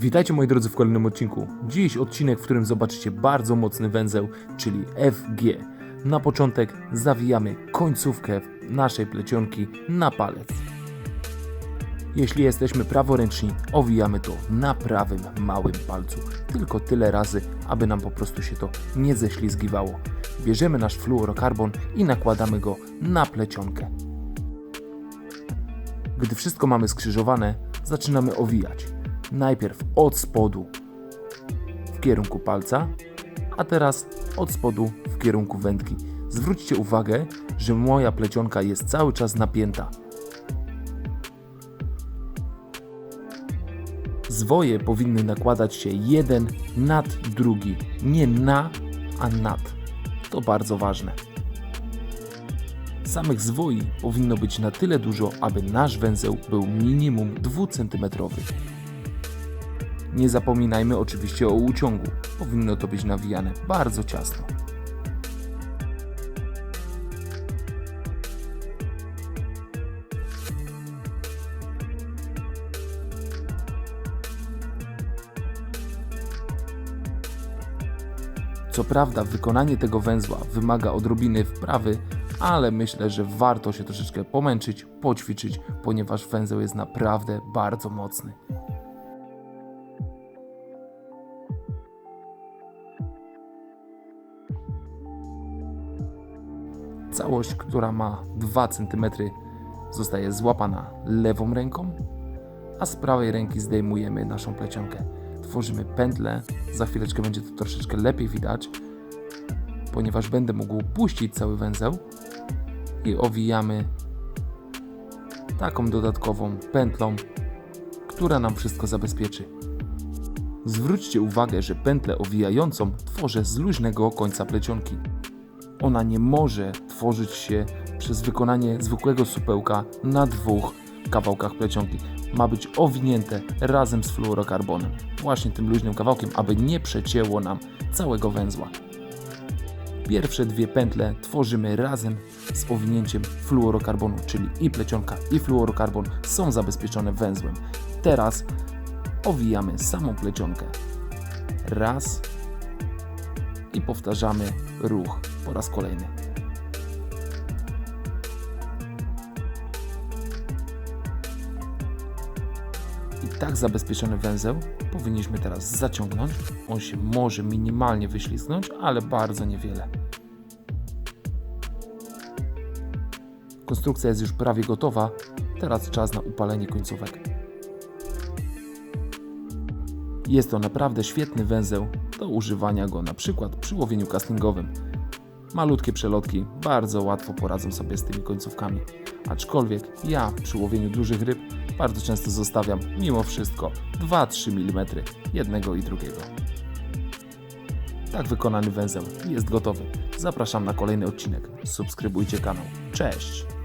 Witajcie moi drodzy w kolejnym odcinku. Dziś odcinek, w którym zobaczycie bardzo mocny węzeł, czyli FG. Na początek zawijamy końcówkę naszej plecionki na palec. Jeśli jesteśmy praworęczni, owijamy to na prawym małym palcu. Tylko tyle razy, aby nam po prostu się to nie ześlizgiwało. Bierzemy nasz fluorokarbon i nakładamy go na plecionkę. Gdy wszystko mamy skrzyżowane, zaczynamy owijać. Najpierw od spodu w kierunku palca, a teraz od spodu w kierunku wędki. Zwróćcie uwagę, że moja plecionka jest cały czas napięta. Zwoje powinny nakładać się jeden nad drugi, nie na, a nad. To bardzo ważne. Samych zwoi powinno być na tyle dużo, aby nasz węzeł był minimum 2 cm. Nie zapominajmy oczywiście o uciągu. Powinno to być nawijane bardzo ciasno. Co prawda, wykonanie tego węzła wymaga odrobiny wprawy, ale myślę, że warto się troszeczkę pomęczyć, poćwiczyć, ponieważ węzeł jest naprawdę bardzo mocny. Całość, która ma 2 cm, zostaje złapana lewą ręką, a z prawej ręki zdejmujemy naszą plecionkę. Tworzymy pętlę, za chwileczkę będzie to troszeczkę lepiej widać, ponieważ będę mógł puścić cały węzeł i owijamy taką dodatkową pętlą, która nam wszystko zabezpieczy. Zwróćcie uwagę, że pętlę owijającą tworzę z luźnego końca plecionki. Ona nie może tworzyć się przez wykonanie zwykłego supełka na dwóch kawałkach plecionki. Ma być owinięte razem z fluorokarbonem, właśnie tym luźnym kawałkiem, aby nie przecięło nam całego węzła. Pierwsze dwie pętle tworzymy razem z owinięciem fluorokarbonu, czyli i plecionka i fluorokarbon są zabezpieczone węzłem. Teraz owijamy samą plecionkę. Raz i powtarzamy ruch po raz kolejny. I tak zabezpieczony węzeł powinniśmy teraz zaciągnąć. On się może minimalnie wyślizgnąć, ale bardzo niewiele. Konstrukcja jest już prawie gotowa. Teraz czas na upalenie końcówek. Jest to naprawdę świetny węzeł do używania go na przykład przy łowieniu castingowym. Malutkie przelotki bardzo łatwo poradzą sobie z tymi końcówkami. Aczkolwiek ja przy łowieniu dużych ryb bardzo często zostawiam mimo wszystko 2-3 mm jednego i drugiego. Tak wykonany węzeł jest gotowy. Zapraszam na kolejny odcinek. Subskrybujcie kanał. Cześć!